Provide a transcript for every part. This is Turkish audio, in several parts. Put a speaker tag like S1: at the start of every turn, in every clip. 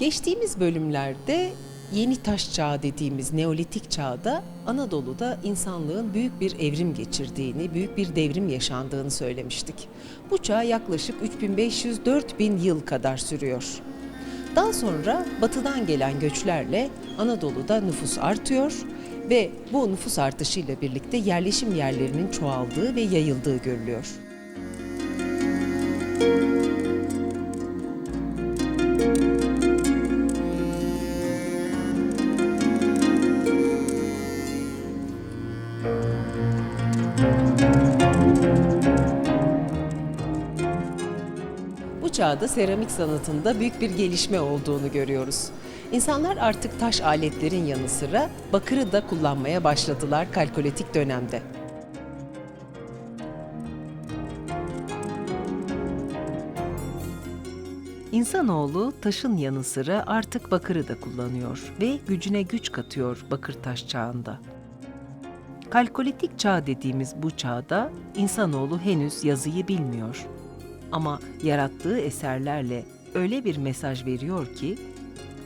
S1: Geçtiğimiz bölümlerde yeni taş çağı dediğimiz Neolitik çağda Anadolu'da insanlığın büyük bir evrim geçirdiğini, büyük bir devrim yaşandığını söylemiştik. Bu çağ yaklaşık 3500-4000 yıl kadar sürüyor. Daha sonra batıdan gelen göçlerle Anadolu'da nüfus artıyor ve bu nüfus artışıyla birlikte yerleşim yerlerinin çoğaldığı ve yayıldığı görülüyor. Bu çağda seramik sanatında büyük bir gelişme olduğunu görüyoruz. İnsanlar artık taş aletlerin yanı sıra bakırı da kullanmaya başladılar kalkolitik dönemde. İnsanoğlu taşın yanı sıra artık bakırı da kullanıyor ve gücüne güç katıyor bakır taş çağında. Kalkolitik çağ dediğimiz bu çağda insanoğlu henüz yazıyı bilmiyor. Ama yarattığı eserlerle öyle bir mesaj veriyor ki,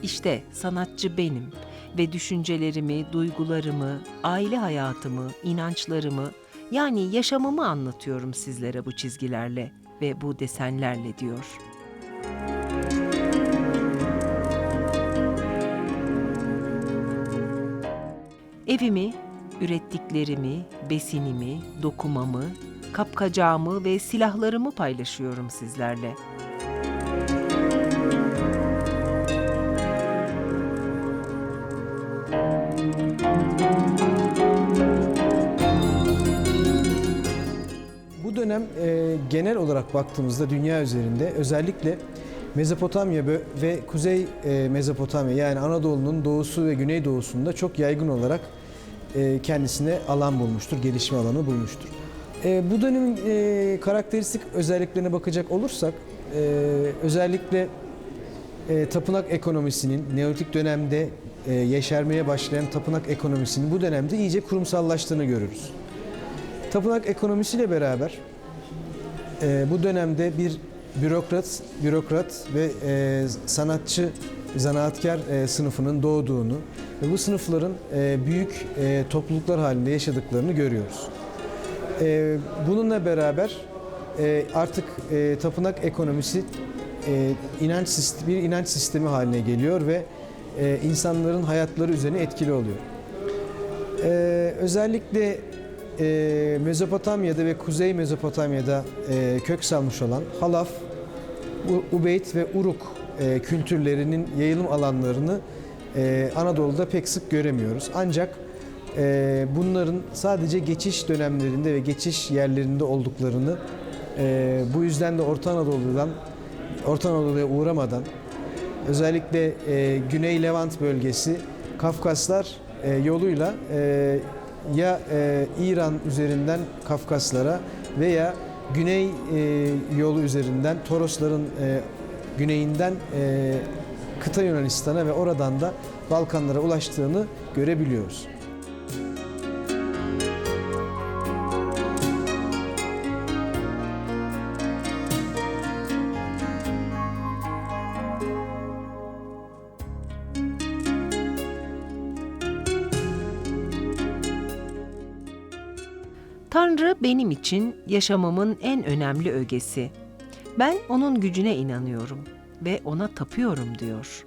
S1: işte sanatçı benim ve düşüncelerimi, duygularımı, aile hayatımı, inançlarımı yani yaşamımı anlatıyorum sizlere bu çizgilerle ve bu desenlerle diyor. Evimi, ürettiklerimi, besinimi, dokumamı, kapkacağımı ve silahlarımı paylaşıyorum sizlerle.
S2: Bu dönem e, genel olarak baktığımızda dünya üzerinde özellikle Mezopotamya ve Kuzey e, Mezopotamya yani Anadolu'nun doğusu ve güneydoğusunda çok yaygın olarak e, kendisine alan bulmuştur, gelişme alanı bulmuştur. E, bu dönemin e, karakteristik özelliklerine bakacak olursak e, özellikle e, tapınak ekonomisinin Neolitik dönemde e, yeşermeye başlayan tapınak ekonomisinin bu dönemde iyice kurumsallaştığını görürüz. Tapınak ekonomisiyle beraber e, bu dönemde bir bürokrat, bürokrat ve e, sanatçı, zanaatkar e, sınıfının doğduğunu ve bu sınıfların e, büyük e, topluluklar halinde yaşadıklarını görüyoruz. E, bununla beraber e, artık e, tapınak ekonomisi e, inanç sist- bir inanç sistemi haline geliyor ve e, insanların hayatları üzerine etkili oluyor. Ee, özellikle e, Mezopotamya'da ve Kuzey Mezopotamya'da e, kök salmış olan Halaf, Ubeyt ve Uruk e, kültürlerinin yayılım alanlarını e, Anadolu'da pek sık göremiyoruz. Ancak e, bunların sadece geçiş dönemlerinde ve geçiş yerlerinde olduklarını e, bu yüzden de Orta Anadolu'dan Orta Anadolu'ya uğramadan özellikle e, Güney Levant bölgesi Kafkaslar e, yoluyla e, ya e, İran üzerinden Kafkaslara veya Güney e, yolu üzerinden Torosların e, güneyinden e, kıta Yunanistan'a ve oradan da Balkanlara ulaştığını görebiliyoruz.
S1: Tanrı benim için yaşamımın en önemli ögesi. Ben onun gücüne inanıyorum ve ona tapıyorum diyor.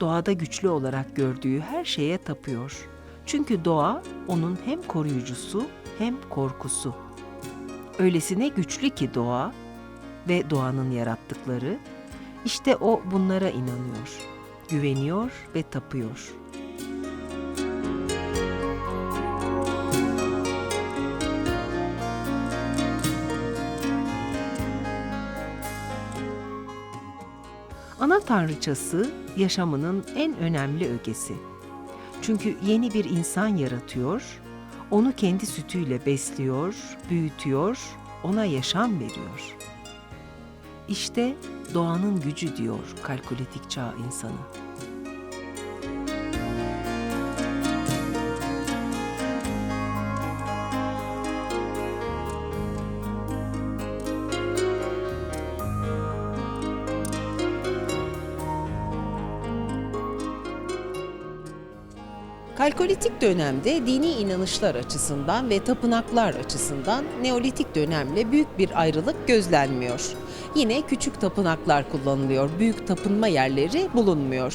S1: Doğada güçlü olarak gördüğü her şeye tapıyor. Çünkü doğa onun hem koruyucusu hem korkusu. Öylesine güçlü ki doğa ve doğanın yarattıkları işte o bunlara inanıyor, güveniyor ve tapıyor. Ana tanrıçası yaşamının en önemli ögesi. Çünkü yeni bir insan yaratıyor, onu kendi sütüyle besliyor, büyütüyor, ona yaşam veriyor. İşte doğanın gücü diyor kalkolitik çağ insanı. Kalkolitik dönemde dini inanışlar açısından ve tapınaklar açısından Neolitik dönemle büyük bir ayrılık gözlenmiyor. Yine küçük tapınaklar kullanılıyor, büyük tapınma yerleri bulunmuyor.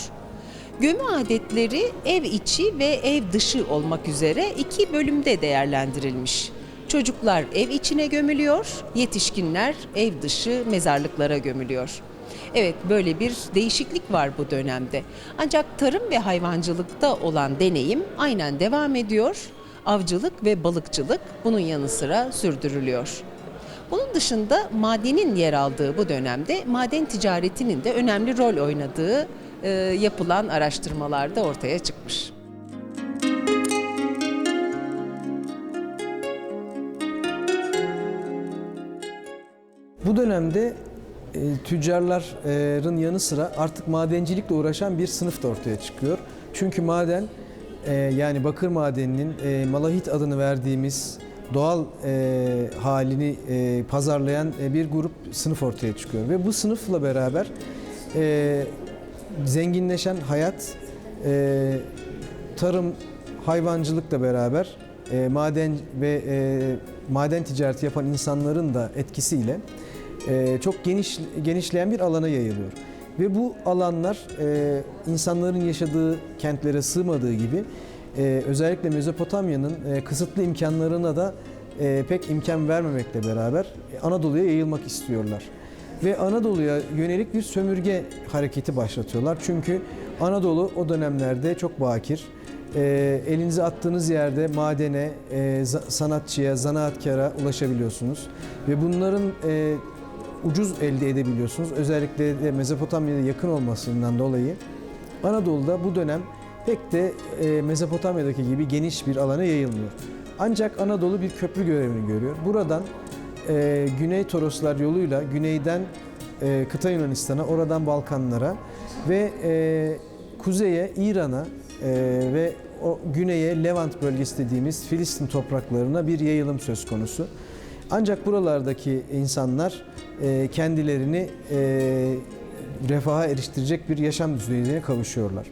S1: Gömü adetleri ev içi ve ev dışı olmak üzere iki bölümde değerlendirilmiş. Çocuklar ev içine gömülüyor, yetişkinler ev dışı mezarlıklara gömülüyor. Evet böyle bir değişiklik var bu dönemde. Ancak tarım ve hayvancılıkta olan deneyim aynen devam ediyor. Avcılık ve balıkçılık bunun yanı sıra sürdürülüyor. Bunun dışında madenin yer aldığı bu dönemde maden ticaretinin de önemli rol oynadığı e, yapılan araştırmalarda ortaya çıkmış.
S2: Bu dönemde e, tüccarların yanı sıra artık madencilikle uğraşan bir sınıf da ortaya çıkıyor. Çünkü maden e, yani bakır madeninin e, malahit adını verdiğimiz doğal halini pazarlayan bir grup sınıf ortaya çıkıyor. Ve bu sınıfla beraber zenginleşen hayat, tarım, hayvancılıkla beraber maden ve maden ticareti yapan insanların da etkisiyle çok geniş genişleyen bir alana yayılıyor. Ve bu alanlar e, insanların yaşadığı kentlere sığmadığı gibi e, özellikle Mezopotamya'nın e, kısıtlı imkanlarına da e, pek imkan vermemekle beraber e, Anadolu'ya yayılmak istiyorlar. Ve Anadolu'ya yönelik bir sömürge hareketi başlatıyorlar. Çünkü Anadolu o dönemlerde çok bakir. E, elinizi attığınız yerde madene, e, sanatçıya, zanaatkara ulaşabiliyorsunuz. Ve bunların e, ucuz elde edebiliyorsunuz. Özellikle de Mezopotamya'ya yakın olmasından dolayı Anadolu'da bu dönem pek de e, Mezopotamya'daki gibi geniş bir alana yayılmıyor. Ancak Anadolu bir köprü görevini görüyor. Buradan e, Güney Toroslar yoluyla güneyden e, kıta Yunanistan'a, oradan Balkanlara ve e, kuzeye İran'a e, ve o güneye Levant bölgesi dediğimiz Filistin topraklarına bir yayılım söz konusu. Ancak buralardaki insanlar e, kendilerini e, refaha eriştirecek bir yaşam düzeyine kavuşuyorlar.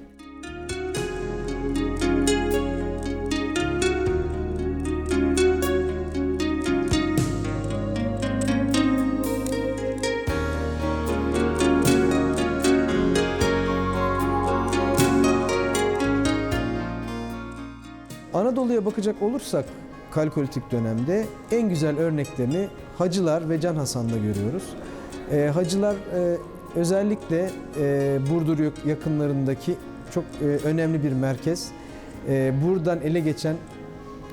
S2: Anadolu'ya bakacak olursak Kalkolitik dönemde en güzel örneklerini Hacılar ve Can Hasan'da görüyoruz. Ee, hacılar e, özellikle e, Burdur yak- yakınlarındaki çok e, önemli bir merkez. E, buradan ele geçen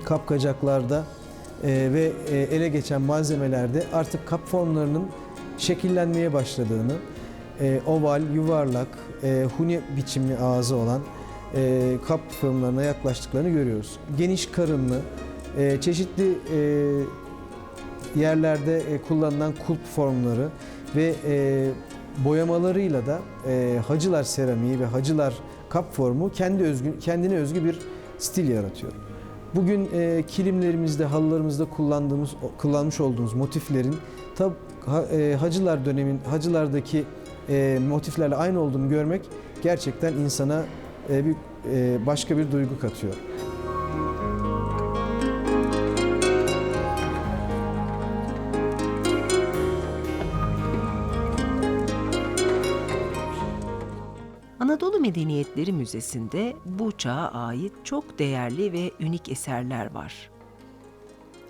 S2: kapkacaklarda e, ve e, ele geçen malzemelerde artık kap formlarının şekillenmeye başladığını, e, oval, yuvarlak, e, huni biçimli ağzı olan e, kap formlarına yaklaştıklarını görüyoruz. Geniş karınlı, e, çeşitli e, yerlerde e, kullanılan kulp formları ve e, boyamalarıyla da e, hacılar seramiği ve hacılar kap formu kendi özgü, kendine özgü bir stil yaratıyor. Bugün e, kilimlerimizde, halılarımızda kullandığımız, kullanmış olduğumuz motiflerin tab ha- e, hacılar dönemin hacılardaki e, motiflerle aynı olduğunu görmek gerçekten insana e, bir e, başka bir duygu katıyor.
S1: Medeniyetleri Müzesi'nde bu çağa ait çok değerli ve ünik eserler var.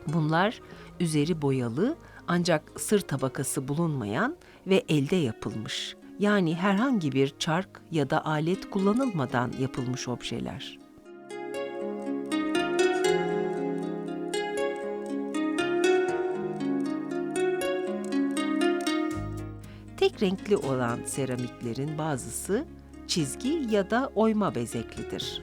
S1: Bunlar üzeri boyalı ancak sır tabakası bulunmayan ve elde yapılmış. Yani herhangi bir çark ya da alet kullanılmadan yapılmış objeler. Tek renkli olan seramiklerin bazısı çizgi ya da oyma bezeklidir.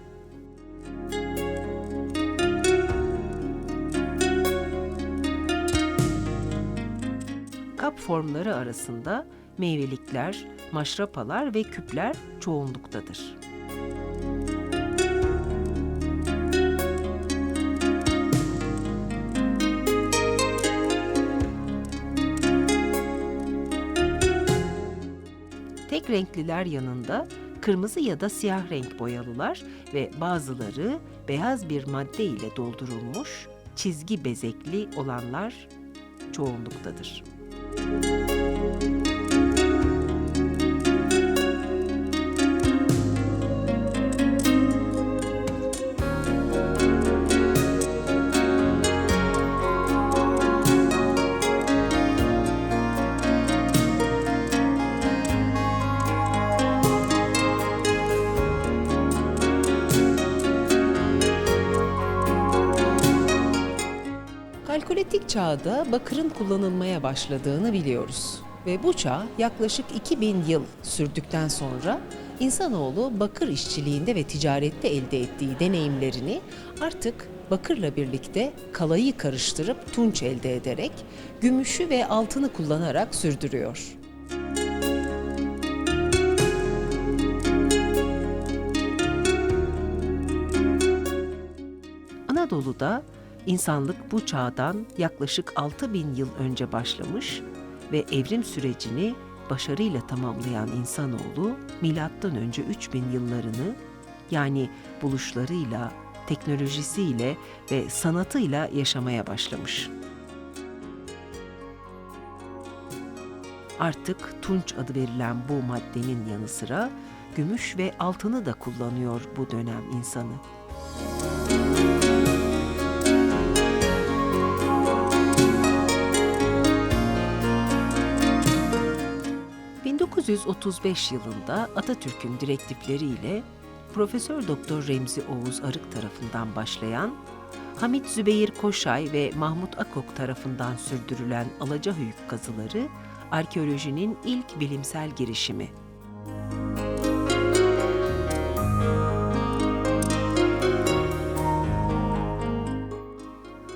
S1: Kap formları arasında meyvelikler, maşrapalar ve küpler çoğunluktadır. Tek renkliler yanında kırmızı ya da siyah renk boyalılar ve bazıları beyaz bir madde ile doldurulmuş çizgi bezekli olanlar çoğunluktadır. Kalkolitik çağda bakırın kullanılmaya başladığını biliyoruz. Ve bu çağ yaklaşık 2000 yıl sürdükten sonra insanoğlu bakır işçiliğinde ve ticarette elde ettiği deneyimlerini artık bakırla birlikte kalayı karıştırıp tunç elde ederek gümüşü ve altını kullanarak sürdürüyor. Anadolu'da insanlık bu çağdan yaklaşık 6000 yıl önce başlamış ve evrim sürecini başarıyla tamamlayan insanoğlu milattan önce 3000 yıllarını yani buluşlarıyla, teknolojisiyle ve sanatıyla yaşamaya başlamış. Artık tunç adı verilen bu maddenin yanı sıra gümüş ve altını da kullanıyor bu dönem insanı. 1935 yılında Atatürk'ün direktifleriyle Profesör Doktor Remzi Oğuz Arık tarafından başlayan, Hamit Zübeyir Koşay ve Mahmut Akok tarafından sürdürülen Alacahöyük kazıları arkeolojinin ilk bilimsel girişimi.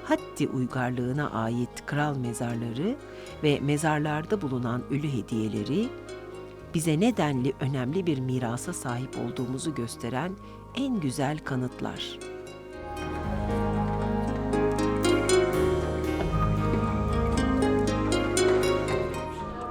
S1: Hatti uygarlığına ait kral mezarları ve mezarlarda bulunan ölü hediyeleri bize nedenli önemli bir mirasa sahip olduğumuzu gösteren en güzel kanıtlar.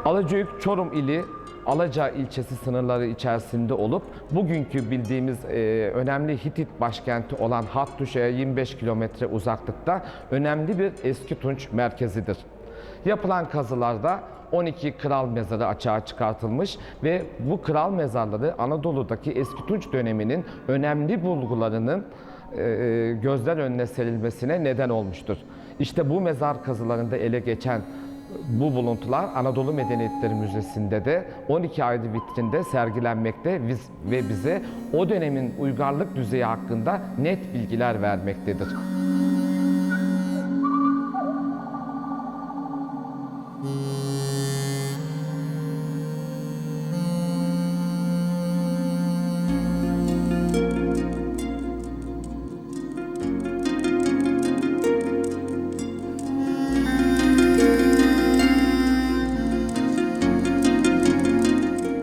S3: Alacayük Çorum ili Alaca ilçesi sınırları içerisinde olup bugünkü bildiğimiz e, önemli Hitit başkenti olan Hattuşa'ya 25 kilometre uzaklıkta önemli bir eski tunç merkezidir. Yapılan kazılarda 12 kral mezarı açığa çıkartılmış ve bu kral mezarları Anadolu'daki eski tunç döneminin önemli bulgularının e, gözler önüne serilmesine neden olmuştur. İşte bu mezar kazılarında ele geçen bu buluntular Anadolu Medeniyetleri Müzesi'nde de 12 ayrı vitrinde sergilenmekte ve bize o dönemin uygarlık düzeyi hakkında net bilgiler vermektedir.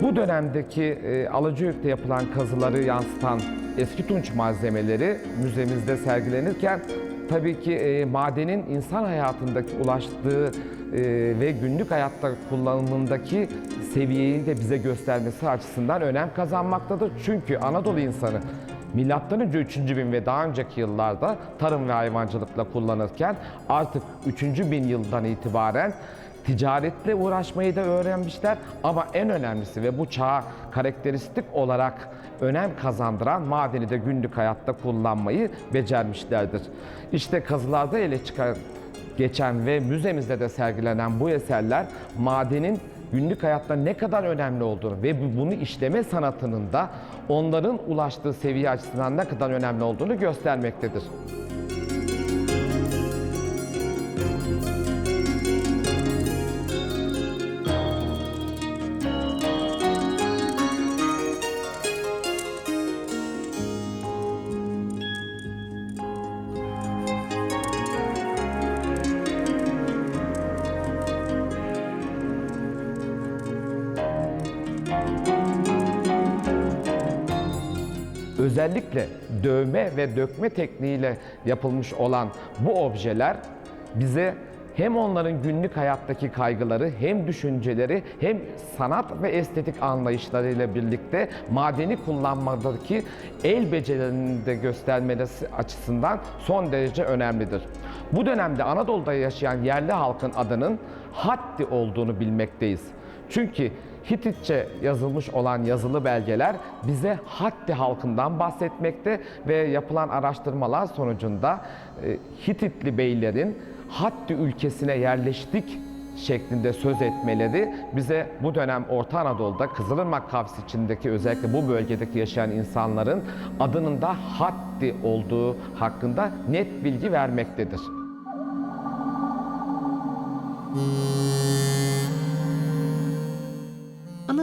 S3: Bu dönemdeki e, Alacayük'te yapılan kazıları yansıtan eski tunç malzemeleri müzemizde sergilenirken tabii ki e, madenin insan hayatındaki ulaştığı e, ve günlük hayatta kullanımındaki seviyeyi de bize göstermesi açısından önem kazanmaktadır. Çünkü Anadolu insanı Milattan önce 3. bin ve daha önceki yıllarda tarım ve hayvancılıkla kullanırken artık 3. bin yıldan itibaren ticaretle uğraşmayı da öğrenmişler ama en önemlisi ve bu çağa karakteristik olarak önem kazandıran madeni de günlük hayatta kullanmayı becermişlerdir. İşte kazılarda ele çıkan geçen ve müzemizde de sergilenen bu eserler madenin günlük hayatta ne kadar önemli olduğunu ve bu- bunu işleme sanatının da onların ulaştığı seviye açısından ne kadar önemli olduğunu göstermektedir. Özellikle dövme ve dökme tekniğiyle yapılmış olan bu objeler bize hem onların günlük hayattaki kaygıları, hem düşünceleri, hem sanat ve estetik anlayışlarıyla birlikte madeni kullanmadaki el becerilerini de göstermesi açısından son derece önemlidir. Bu dönemde Anadolu'da yaşayan yerli halkın adının Hatti olduğunu bilmekteyiz. Çünkü Hititçe yazılmış olan yazılı belgeler bize Hatti halkından bahsetmekte ve yapılan araştırmalar sonucunda e, Hititli beylerin Hatti ülkesine yerleştik şeklinde söz etmeleri bize bu dönem Orta Anadolu'da Kızılırmak Kavsi içindeki özellikle bu bölgedeki yaşayan insanların adının da Hatti olduğu hakkında net bilgi vermektedir.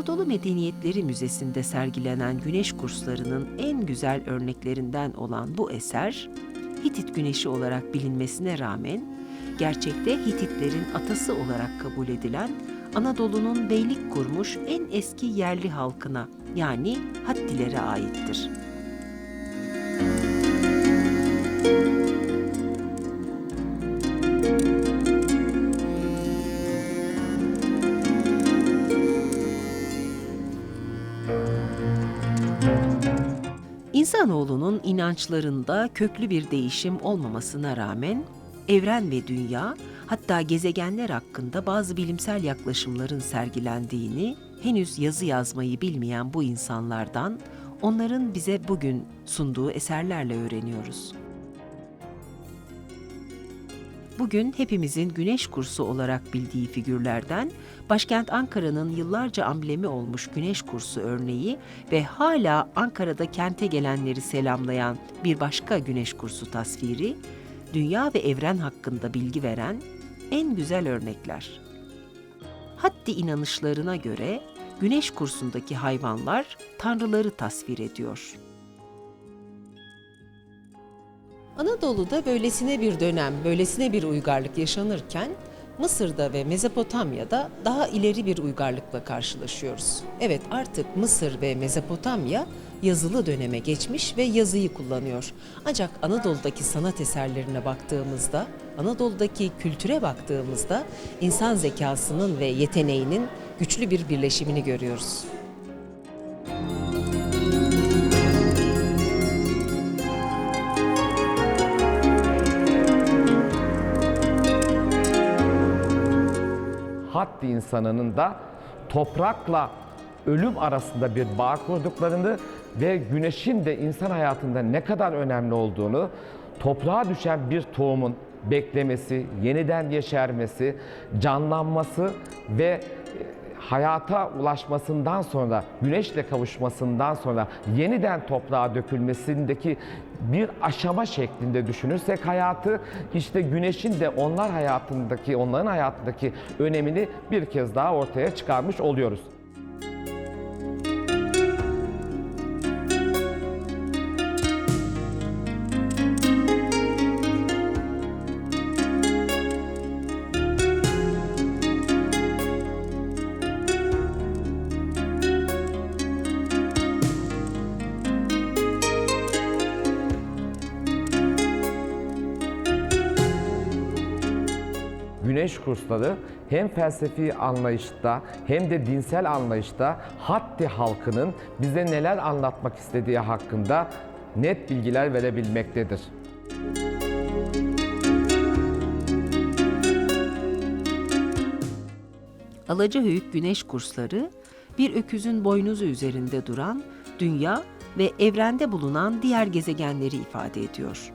S1: Anadolu Medeniyetleri Müzesi'nde sergilenen güneş kurslarının en güzel örneklerinden olan bu eser, Hitit güneşi olarak bilinmesine rağmen, gerçekte Hititlerin atası olarak kabul edilen Anadolu'nun beylik kurmuş en eski yerli halkına yani Hattilere aittir. İnsanoğlunun inançlarında köklü bir değişim olmamasına rağmen evren ve dünya hatta gezegenler hakkında bazı bilimsel yaklaşımların sergilendiğini henüz yazı yazmayı bilmeyen bu insanlardan onların bize bugün sunduğu eserlerle öğreniyoruz. Bugün hepimizin güneş kursu olarak bildiği figürlerden başkent Ankara'nın yıllarca amblemi olmuş güneş kursu örneği ve hala Ankara'da kente gelenleri selamlayan bir başka güneş kursu tasviri, dünya ve evren hakkında bilgi veren en güzel örnekler. Hatti inanışlarına göre güneş kursundaki hayvanlar tanrıları tasvir ediyor. Anadolu'da böylesine bir dönem, böylesine bir uygarlık yaşanırken Mısır'da ve Mezopotamya'da daha ileri bir uygarlıkla karşılaşıyoruz. Evet artık Mısır ve Mezopotamya yazılı döneme geçmiş ve yazıyı kullanıyor. Ancak Anadolu'daki sanat eserlerine baktığımızda, Anadolu'daki kültüre baktığımızda insan zekasının ve yeteneğinin güçlü bir birleşimini görüyoruz.
S3: Hatti insanının da toprakla ölüm arasında bir bağ kurduklarını ve güneşin de insan hayatında ne kadar önemli olduğunu, toprağa düşen bir tohumun beklemesi, yeniden yeşermesi, canlanması ve hayata ulaşmasından sonra, güneşle kavuşmasından sonra yeniden toprağa dökülmesindeki bir aşama şeklinde düşünürsek hayatı işte güneşin de onlar hayatındaki, onların hayatındaki önemini bir kez daha ortaya çıkarmış oluyoruz. Güneş kursları hem felsefi anlayışta hem de dinsel anlayışta Hatti halkının bize neler anlatmak istediği hakkında net bilgiler verebilmektedir.
S1: Alacahöyük güneş kursları bir öküzün boynuzu üzerinde duran dünya ve evrende bulunan diğer gezegenleri ifade ediyor.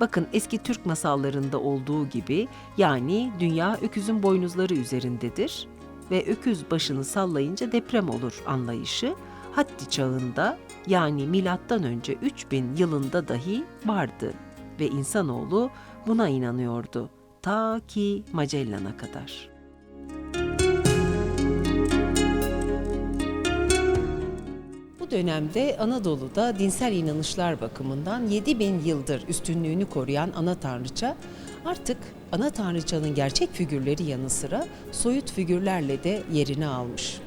S1: Bakın eski Türk masallarında olduğu gibi yani dünya öküzün boynuzları üzerindedir ve öküz başını sallayınca deprem olur anlayışı Hatti çağında yani milattan önce 3000 yılında dahi vardı ve insanoğlu buna inanıyordu ta ki Magellan'a kadar. Bu dönemde Anadolu'da dinsel inanışlar bakımından 7000 yıldır üstünlüğünü koruyan ana tanrıça artık ana tanrıçanın gerçek figürleri yanı sıra soyut figürlerle de yerini almış.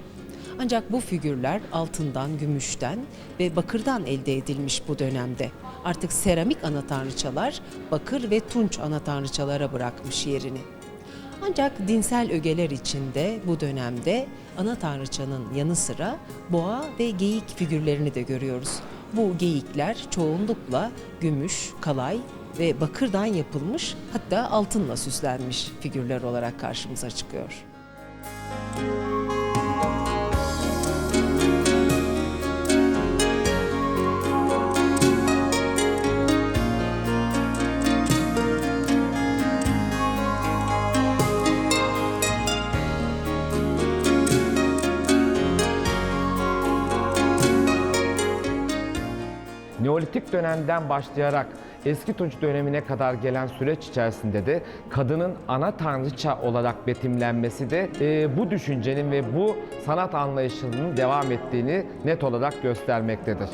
S1: Ancak bu figürler altından, gümüşten ve bakırdan elde edilmiş bu dönemde. Artık seramik ana tanrıçalar bakır ve tunç ana tanrıçalara bırakmış yerini. Ancak dinsel ögeler içinde bu dönemde ana tanrıçanın yanı sıra boğa ve geyik figürlerini de görüyoruz. Bu geyikler çoğunlukla gümüş, kalay ve bakırdan yapılmış hatta altınla süslenmiş figürler olarak karşımıza çıkıyor.
S3: Neolitik dönemden başlayarak eski Tunç dönemine kadar gelen süreç içerisinde de kadının ana tanrıça olarak betimlenmesi de e, bu düşüncenin ve bu sanat anlayışının devam ettiğini net olarak göstermektedir.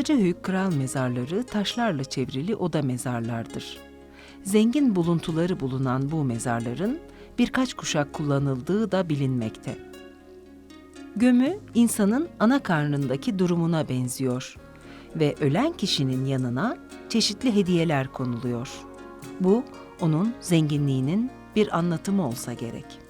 S1: Alacahöyük Kral Mezarları taşlarla çevrili oda mezarlardır. Zengin buluntuları bulunan bu mezarların birkaç kuşak kullanıldığı da bilinmekte. Gömü insanın ana karnındaki durumuna benziyor ve ölen kişinin yanına çeşitli hediyeler konuluyor. Bu onun zenginliğinin bir anlatımı olsa gerek.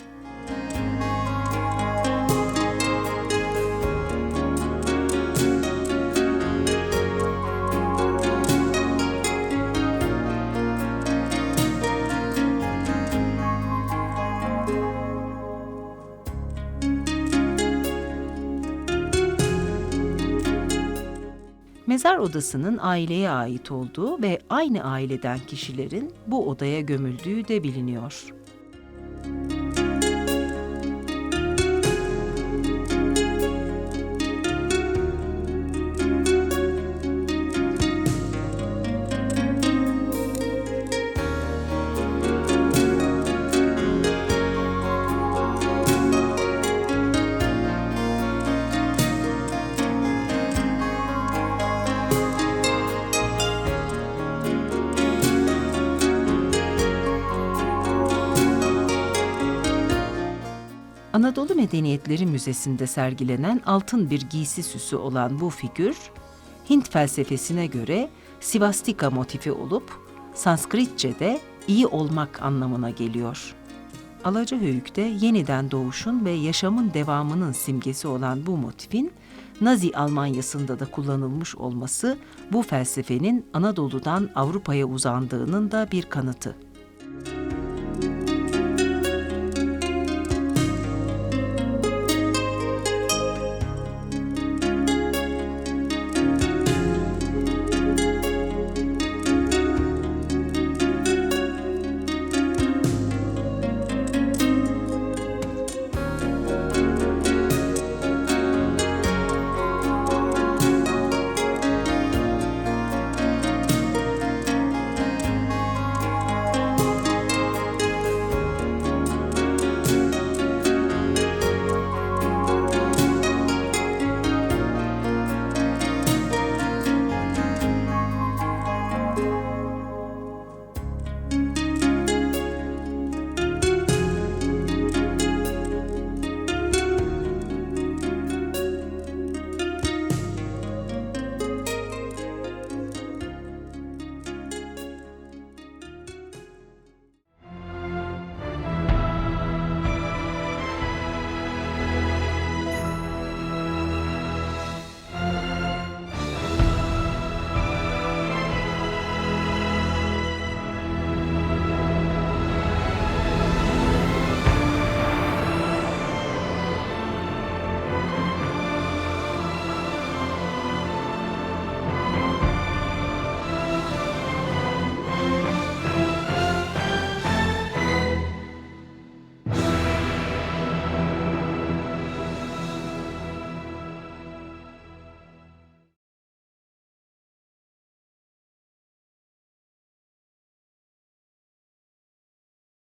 S1: Odasının aileye ait olduğu ve aynı aileden kişilerin bu odaya gömüldüğü de biliniyor. Anadolu Medeniyetleri Müzesi'nde sergilenen altın bir giysi süsü olan bu figür, Hint felsefesine göre svastika motifi olup Sanskritçe'de iyi olmak anlamına geliyor. Alacahöyük'te yeniden doğuşun ve yaşamın devamının simgesi olan bu motifin Nazi Almanyası'nda da kullanılmış olması bu felsefenin Anadolu'dan Avrupa'ya uzandığının da bir kanıtı.